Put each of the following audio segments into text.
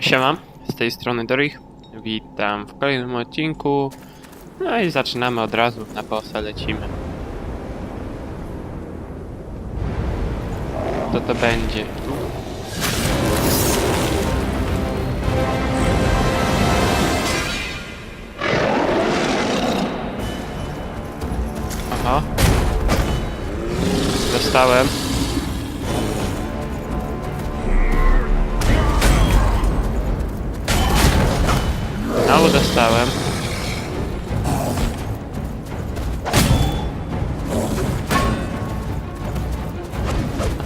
Siema, z tej strony Dorich. Witam w kolejnym odcinku. No i zaczynamy od razu, na bossa lecimy. To to będzie. Aha. Dostałem. Dostałem.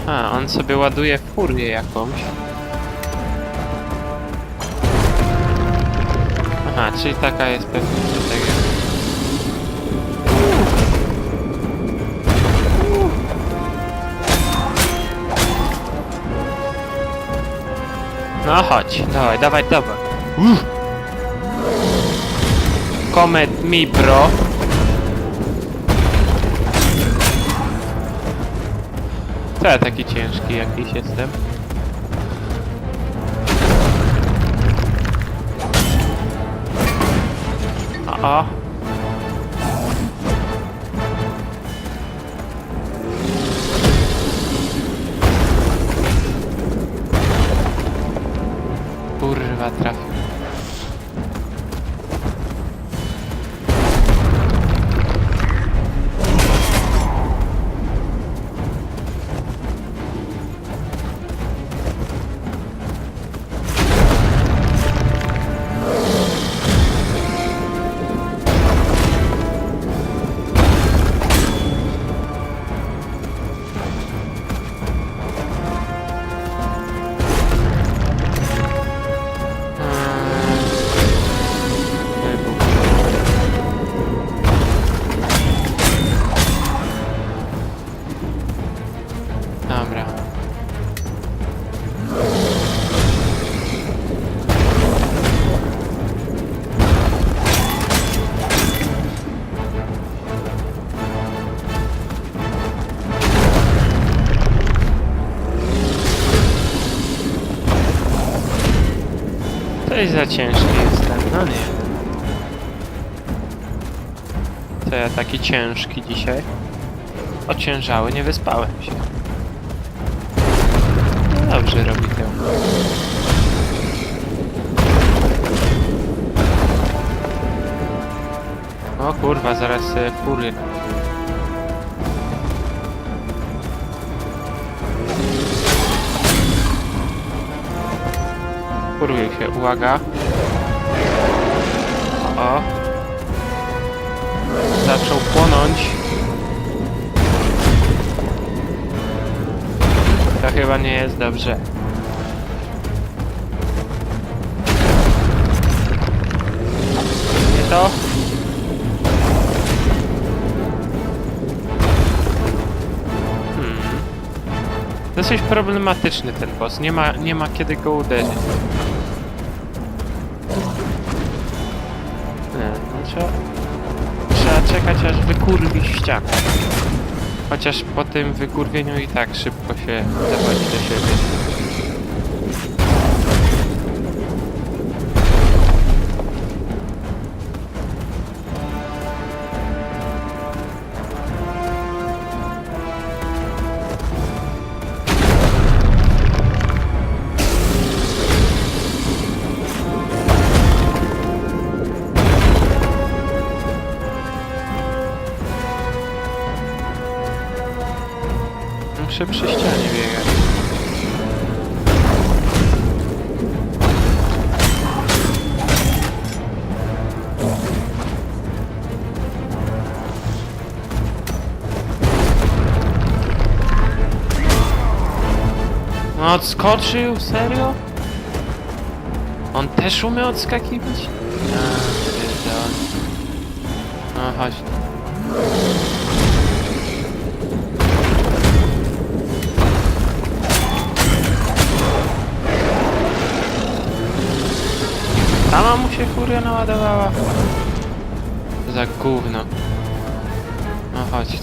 Aha, on sobie ładuje furię jakąś. Aha, czyli taka jest pewna strategia. No chodź, dawaj, dawaj, dawaj. Uff. Comet mi bro. Co ja taki ciężki jakiś jestem? O, o. Kurwa trafił. Jest za ciężki jestem, no nie. To ja taki ciężki dzisiaj. Ociężały, nie wyspałem się. No dobrze robi to. O kurwa, zaraz furię. Furuje się, uwaga. O. Zaczął płonąć. To chyba nie jest dobrze. Dosyć problematyczny ten boss. Nie ma, nie ma kiedy go uderzyć. Nie, no trzeba, trzeba czekać aż wykurwi ścianę. Chociaż po tym wykurwieniu i tak szybko się dochodzi do siebie. Muszę przy ścianie biegać. No odskoczył? Serio? On też umie odskakiwać? A, pierdolę. No chodź. się naładowała. Za gówno. No chodź.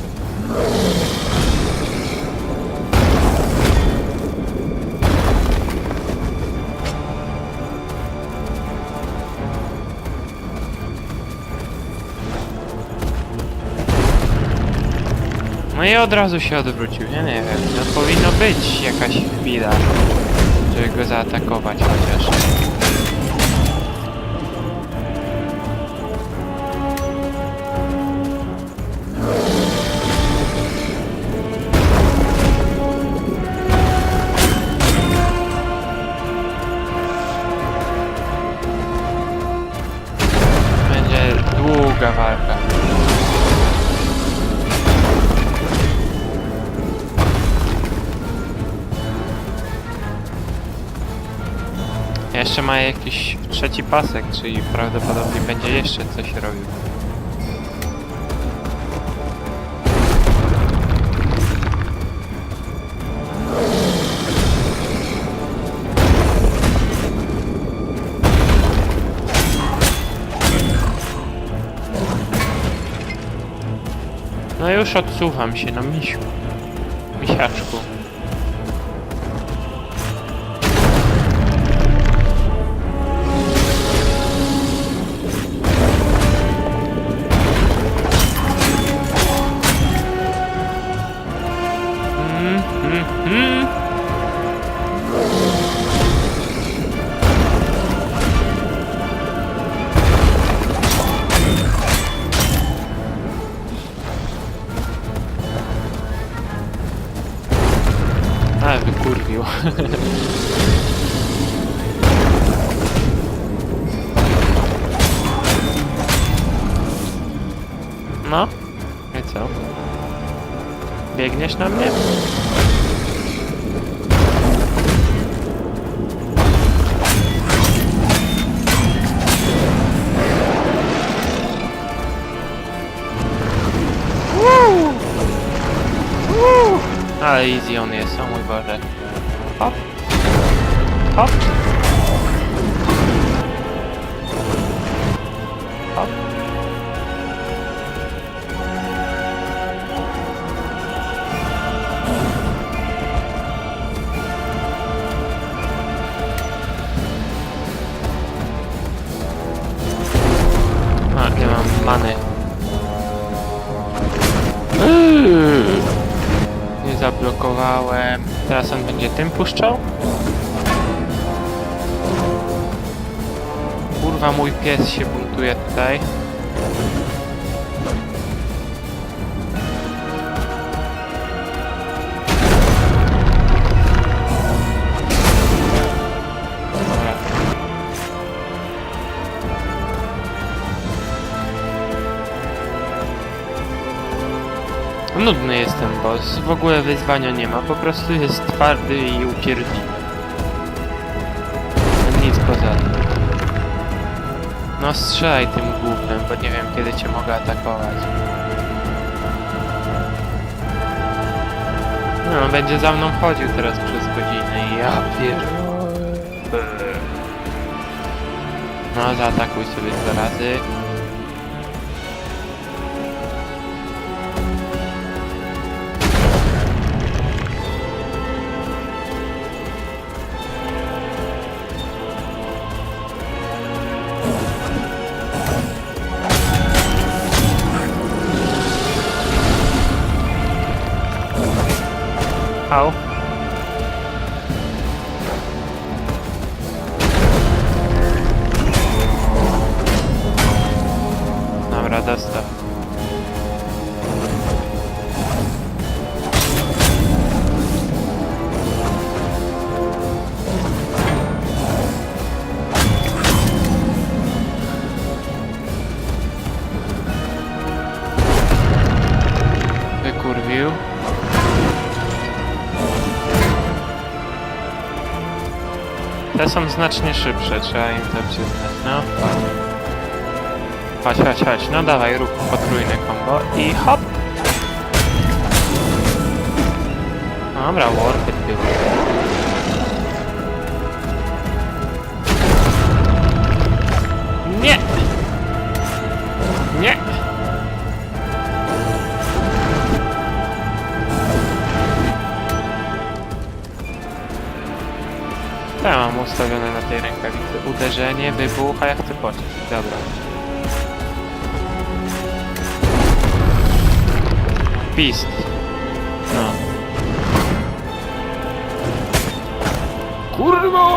No i od razu się odwrócił, nie, nie wiem. No powinno być jakaś chwila, żeby go zaatakować chociaż. Ma jakiś trzeci pasek, czyli prawdopodobnie będzie jeszcze coś robił. No już odsuwam się, no misiu. Misiaczku. Easy on jest, o mój Boże. Hop. Hop. Hop. Teraz on będzie tym puszczał? Kurwa, mój pies się buntuje tutaj. Nudny jest ten boss, w ogóle wyzwania nie ma, po prostu jest twardy i upierdliwy. Nic poza tym. No strzelaj tym głównym, bo nie wiem kiedy cię mogę atakować. No, będzie za mną chodził teraz przez godzinę ja pierdolę. No, zaatakuj sobie dwa razy. Wykurwił. Te są znacznie szybsze, trzeba im to przyznać, no. Chodź, chodź, chodź, no dawaj, rób potrójne combo i hop! Dobra, it był. tej rękawicy. Uderzenie, wybuch, a ja chcę pocisk. Dobra. Pist. No. Kurwa!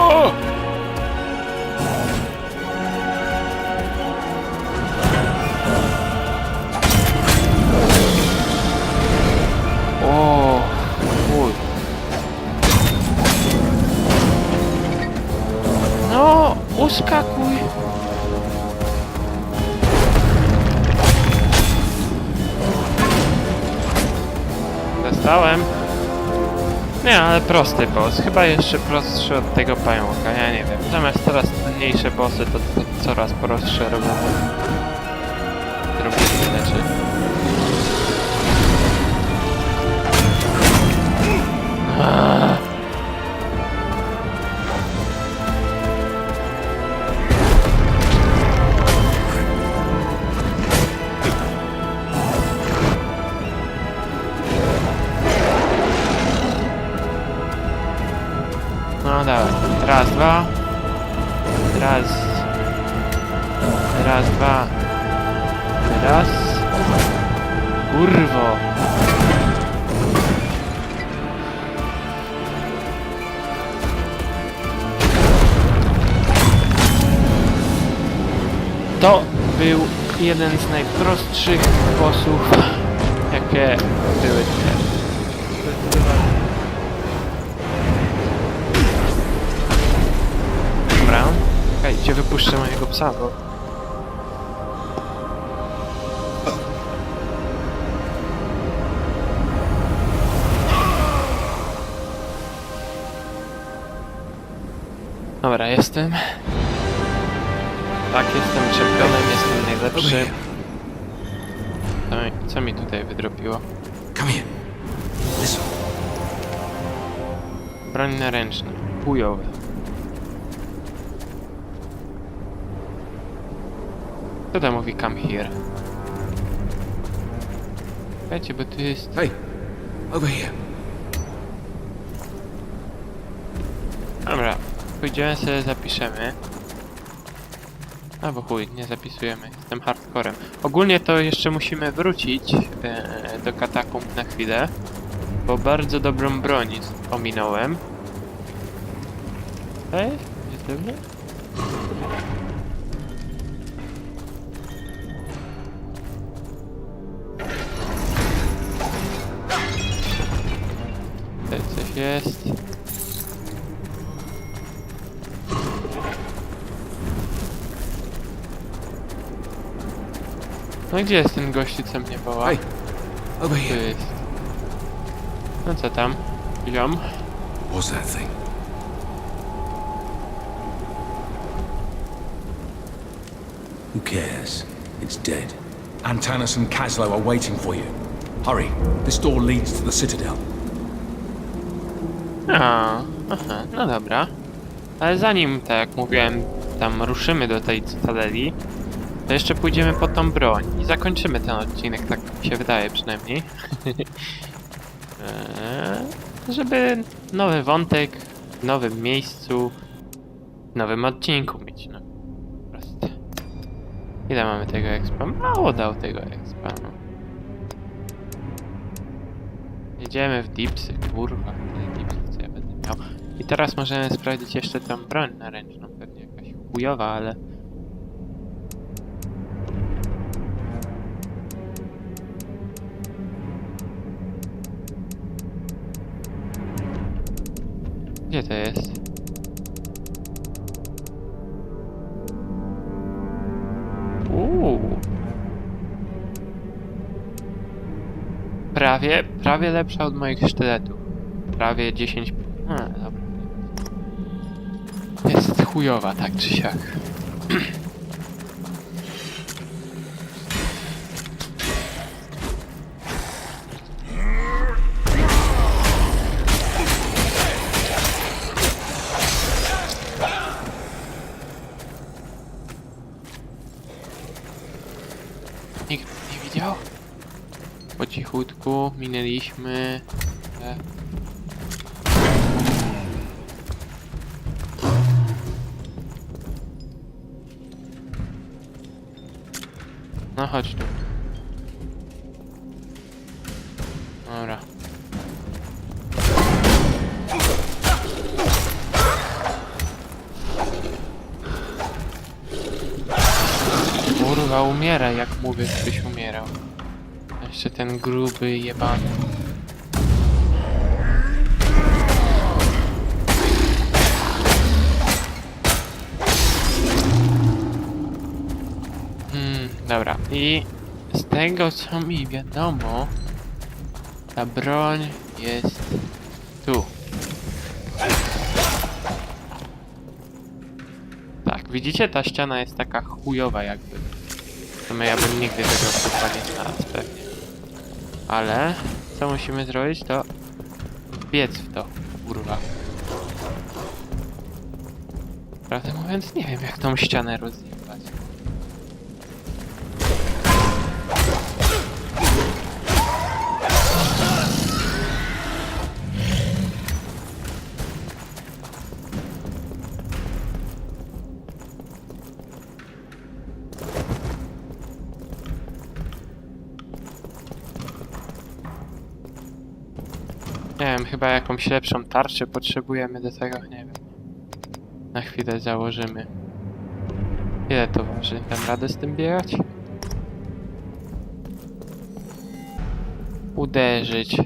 Prosty boss. Chyba jeszcze prostszy od tego pająka, ja nie wiem. Zamiast coraz trudniejsze bossy, to, to coraz prostsze robią. Wypuszczę mojego psa, bo... Dobra, jestem. Tak, jestem czempionem, jestem najlepszy. Co mi, co mi tutaj wydropiło? Come here. Listen. Broń naręczna. Chujowe. Kto tam mówi come here? Słuchajcie, bo tu jest... Hey, over here. Dobra, pójdziemy sobie, zapiszemy. A bo chuj, nie zapisujemy, jestem hardcorem. Ogólnie to jeszcze musimy wrócić e, do katakumb na chwilę, bo bardzo dobrą broń ominąłem. Ej, jest dobrze? Gdzie jest ten gościu, co mnie woła? Hey, over Tu here. jest. No co tam? Ziom? What's that thing? Who cares? It's dead. Antanas and Caslo are waiting for you. Hurry. This door leads to the Citadel. A, aha, no dobra. Ale zanim, tak jak mówiłem, tam ruszymy do tej cytadeli, to jeszcze pójdziemy po tą broń i zakończymy ten odcinek, tak mi się wydaje przynajmniej. Eee, Żeby nowy wątek w nowym miejscu, w nowym odcinku mieć, no. Proste. Ile mamy tego expa? Mało dał tego expa, no. Jedziemy w dipsy, kurwa, tyle dipsów co ja będę miał. I teraz możemy sprawdzić jeszcze tą broń naręczną, pewnie jakaś chujowa, ale... Gdzie to jest? Uuu. Prawie, prawie lepsza od moich sztyletów. Prawie 10... A, dobra. Jest chujowa, tak czy siak. Nikt nie widział? Po cichutku minęliśmy. te- No chodź tu. Mówię, żebyś umierał. Jeszcze ten gruby jebany. Hmm, dobra. I z tego co mi wiadomo, ta broń jest tu. Tak, widzicie? Ta ściana jest taka chujowa jakby. Sumie ja bym nigdy tego kurwa nie znalazł pewnie. Ale co musimy zrobić to biec w to, kurwa. Prawdę mówiąc nie wiem jak tą ścianę rozjebać. Nie wiem, chyba jakąś lepszą tarczę potrzebujemy do tego, nie wiem. Na chwilę założymy. Ile to waży? Dam radę z tym biegać? Uderzyć.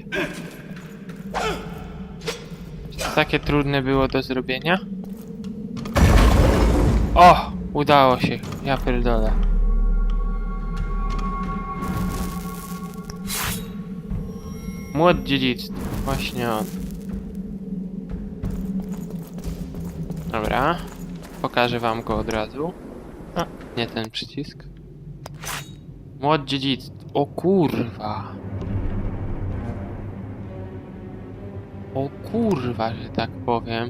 Czy takie trudne było do zrobienia? O! Udało się. Ja pierdolę. Młot dziedzictwa. Właśnie on. Dobra. Pokażę wam go od razu. A, nie ten przycisk. Młot dziedzictwa. O kurwa. O kurwa, że tak powiem.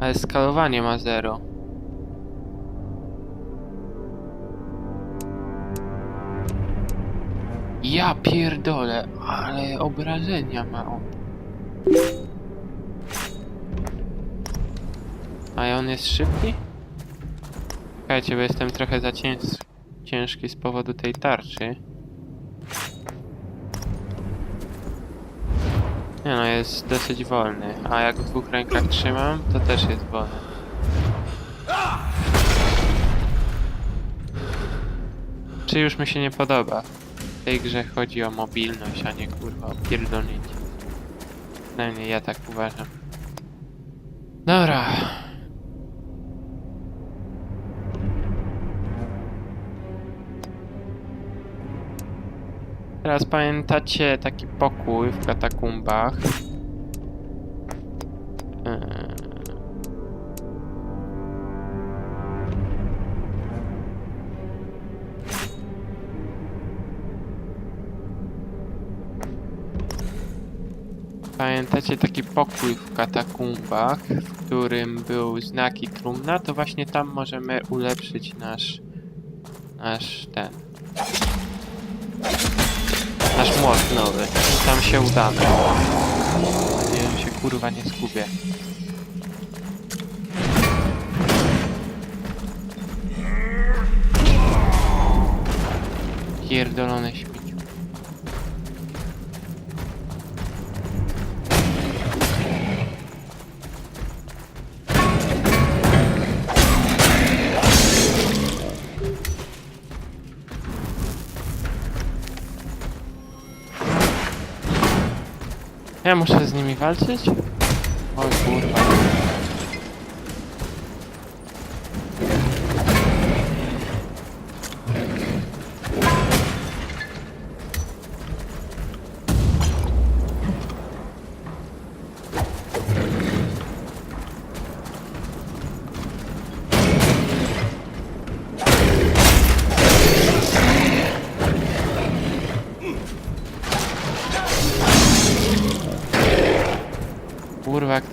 Ale skalowanie ma zero. Ja pierdolę, ale obrażenia ma on. A on jest szybki? Czekajcie, bo jestem trochę za cięż ciężki z powodu tej tarczy. Nie no, jest dosyć wolny. A jak w dwóch rękach trzymam, to też jest wolny. Czy już mi się nie podoba? Tej grze chodzi o mobilność, a nie kurwa o pierdolnięcie. Przynajmniej ja tak uważam. Dobra. Teraz pamiętacie taki pokój w katakumbach? Pamiętacie taki pokój w katakumbach, w którym był znak i trumna? To właśnie tam możemy ulepszyć nasz... nasz ten... Nasz młot nowy. I tam się udamy. Że się kurwa nie skupię. Pierdolone śmieci. Ja muszę z nimi walczyć? Oj kurwa.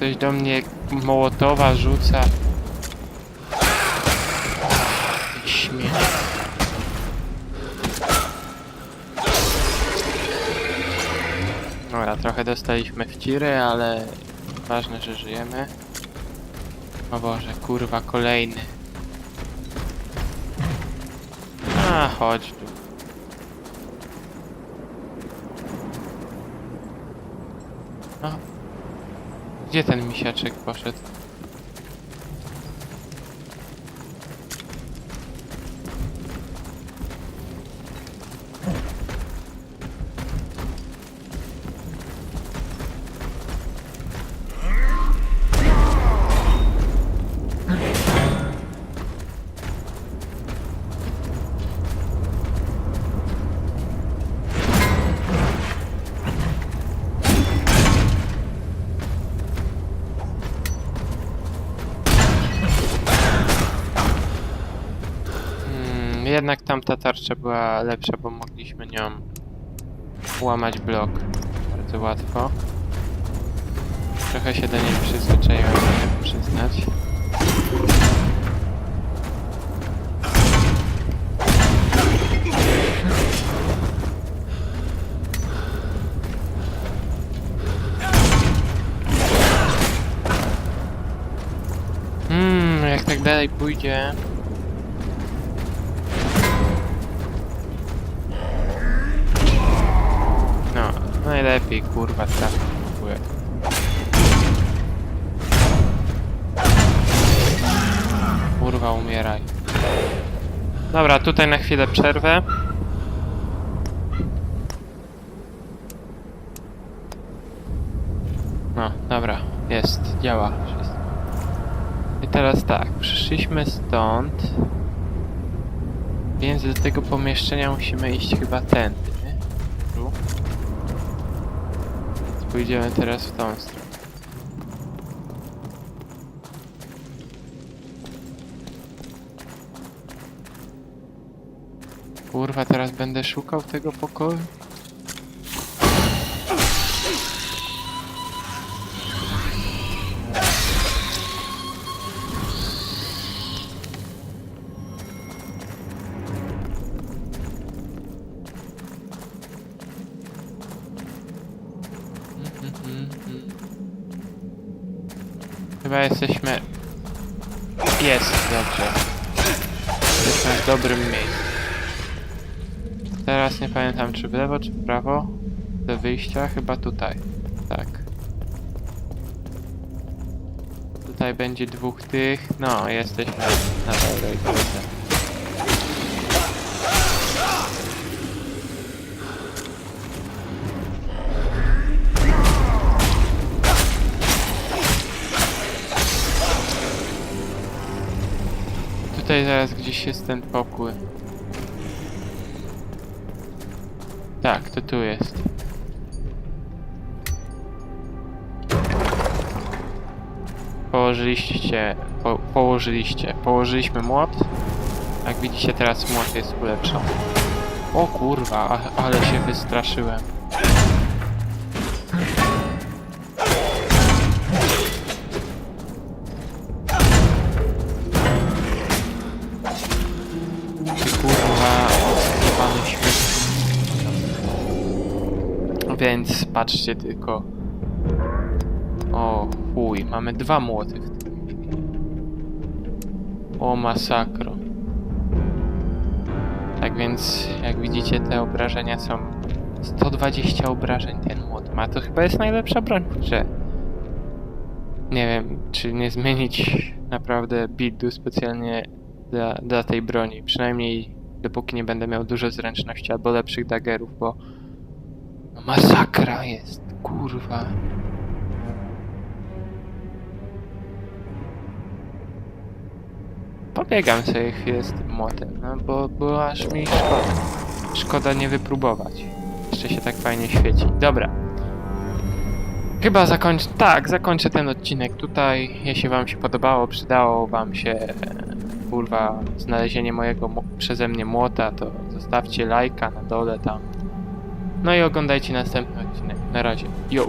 Ktoś do mnie mołotowa rzuca. Śmiech. Dobra, trochę dostaliśmy w ciry, ale ważne, że żyjemy. O Boże, kurwa, kolejny. A, chodź tu. Gdzie ten misiaczek poszedł? Tamta tarcza była lepsza, bo mogliśmy nią łamać blok bardzo łatwo. Trochę się do niej przyzwyczaiłem, muszę przyznać. Hmm, jak tak dalej pójdzie... najlepiej kurwa łeb. Kurwa, umieraj. Dobra, tutaj na chwilę przerwę. No, dobra, jest, działa. I teraz tak, przyszliśmy stąd. Więc do tego pomieszczenia musimy iść chyba tędy. nie? Tu. Więc Pójdziemy teraz w tą stronę. Kurwa, teraz będę szukał tego pokoju? Jesteśmy... Jest, dobrze. Jesteśmy w dobrym miejscu. Teraz nie pamiętam, czy w lewo, czy w prawo. Do wyjścia, chyba tutaj. Tak. Tutaj będzie dwóch tych. No, jesteśmy na dobrej drodze. Tutaj zaraz gdzieś jest ten pokój. Tak, to tu jest. Położyliście, po, położyliście, położyliśmy młot. Jak widzicie teraz młot jest ulepszony. O kurwa, ale się wystraszyłem. Więc patrzcie tylko. O chuj, mamy dwa młoty w tym. O masakro. Tak więc, jak widzicie, te obrażenia są 120 obrażeń ten młot ma. To chyba jest najlepsza broń w grze. Nie wiem, czy nie zmienić naprawdę buildu specjalnie dla, dla tej broni. Przynajmniej dopóki nie będę miał dużo zręczności albo lepszych daggerów, bo masakra jest, kurwa. Pobiegam sobie chwilę z tym młotem, no bo było aż mi szkoda. Szkoda nie wypróbować. Jeszcze się tak fajnie świeci. Dobra. Chyba zakończę. Tak, zakończę ten odcinek tutaj. Jeśli Wam się podobało, przydało Wam się kurwa znalezienie mojego mo- przeze mnie młota, to zostawcie lajka na dole tam. No i oglądajcie następny odcinek. Na razie. Yo!